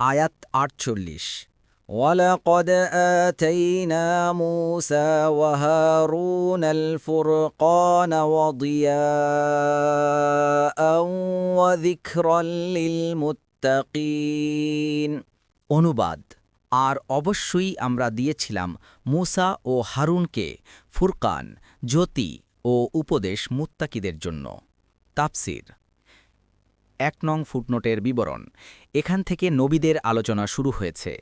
আয়াত আটচল্লিশ ولقد آتينا موسى وهارون الفرقان وضياء وذكرا للمتقين অনুবাদ আর অবশ্যই আমরা দিয়েছিলাম মুসা ও হারুনকে ফুরকান জ্যোতি ও উপদেশ মুত্তাকিদের জন্য তাপসির এক নং ফুটনোটের বিবরণ। এখান থেকে নবীদের আলোচনা শুরু হয়েছে।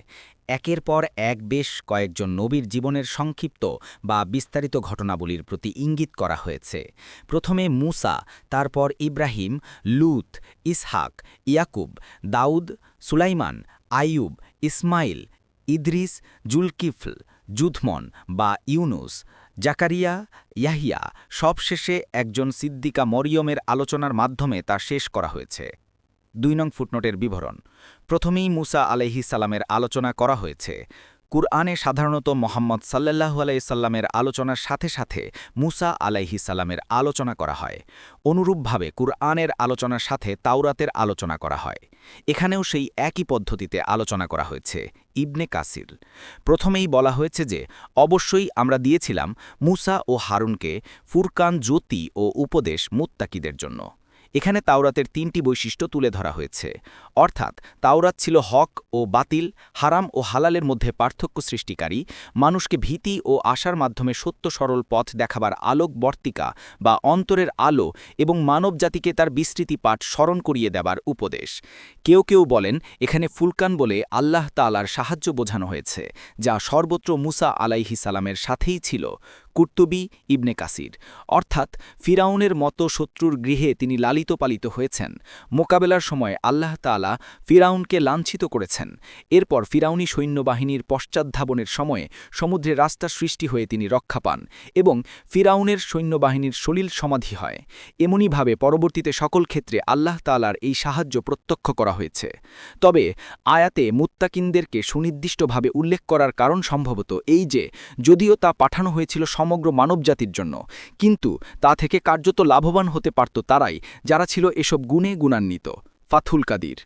একের পর এক বেশ কয়েকজন নবীর জীবনের সংক্ষিপ্ত বা বিস্তারিত ঘটনাবলীর প্রতি ইঙ্গিত করা হয়েছে। প্রথমে মুসা, তারপর ইব্রাহিম, লুত, ইসহাক, ইয়াকুব, দাউদ, সুলাইমান, আইয়ুব, ইসমাইল, ইদ্রিস, জুলকিফল জুথমন বা ইউনুস। জাকারিয়া, ইয়াহিয়া, সবশেষে একজন সিদ্দিকা মরিয়মের আলোচনার মাধ্যমে তা শেষ করা হয়েছে। দুই নং ফুটনোটের বিবরণ। প্রথমেই মুসা আলহি সালামের আলোচনা করা হয়েছে। কুরআনে সাধারণত মোহাম্মদ সাল্লাল্লাহু আলাইসাল্লামের আলোচনার সাথে সাথে মুসা আলাইহি সাল্লামের আলোচনা করা হয়। অনুরূপভাবে কুরআনের আলোচনার সাথে তাওরাতের আলোচনা করা হয়। এখানেও সেই একই পদ্ধতিতে আলোচনা করা হয়েছে, ইবনে কাসির। প্রথমেই বলা হয়েছে যে, অবশ্যই আমরা দিয়েছিলাম মুসা ও হারুনকে ফুরকান জ্যোতি ও উপদেশ মুত্তাকিদের জন্য। এখানে তাওরাতের তিনটি বৈশিষ্ট্য তুলে ধরা হয়েছে। অর্থাৎ, তাওরাত ছিল হক ও বাতিল, হারাম ও হালালের মধ্যে পার্থক্য সৃষ্টিকারী, মানুষকে ভীতি ও আশার মাধ্যমে সত্য সরল পথ দেখাবার আলোক বর্তিকা বা অন্তরের আলো এবং মানবজাতিকে তার বিস্তৃতি পাঠ স্মরণ করিয়ে দেবার উপদেশ। কেউ কেউ বলেন, এখানে ফুলকান বলে আল্লাহ তালার সাহায্য বোঝানো হয়েছে, যা সর্বত্র মুসা আলাইহি সালামের সাথেই ছিল। কুর্তুবি ইবনে কাসির। অর্থাৎ ফিরাউনের মতো শত্রুর গৃহে তিনি লালিত পালিত হয়েছেন। মোকাবেলার সময় আল্লাহ তালা ফিরাউনকে লাঞ্ছিত করেছেন। এরপর ফিরাউনি সৈন্যবাহিনীর পশ্চাদ্ধাবনের সময়ে সমুদ্রে রাস্তা সৃষ্টি হয়ে তিনি রক্ষা পান এবং ফিরাউনের সৈন্যবাহিনীর সলিল সমাধি হয়। এমনইভাবে পরবর্তীতে সকল ক্ষেত্রে আল্লাহ তালার এই সাহায্য প্রত্যক্ষ করা হয়েছে। তবে আয়াতে মুত্তাকিনদেরকে সুনির্দিষ্টভাবে উল্লেখ করার কারণ সম্ভবত এই যে, যদিও তা পাঠানো হয়েছিল সমগ্র মানবজাতির জন্য। কিন্তু তা থেকে কার্যত লাভবান হতে পারত তারাই, যারা ছিল এসব গুণে গুণান্বিত। ফাথুল কাদির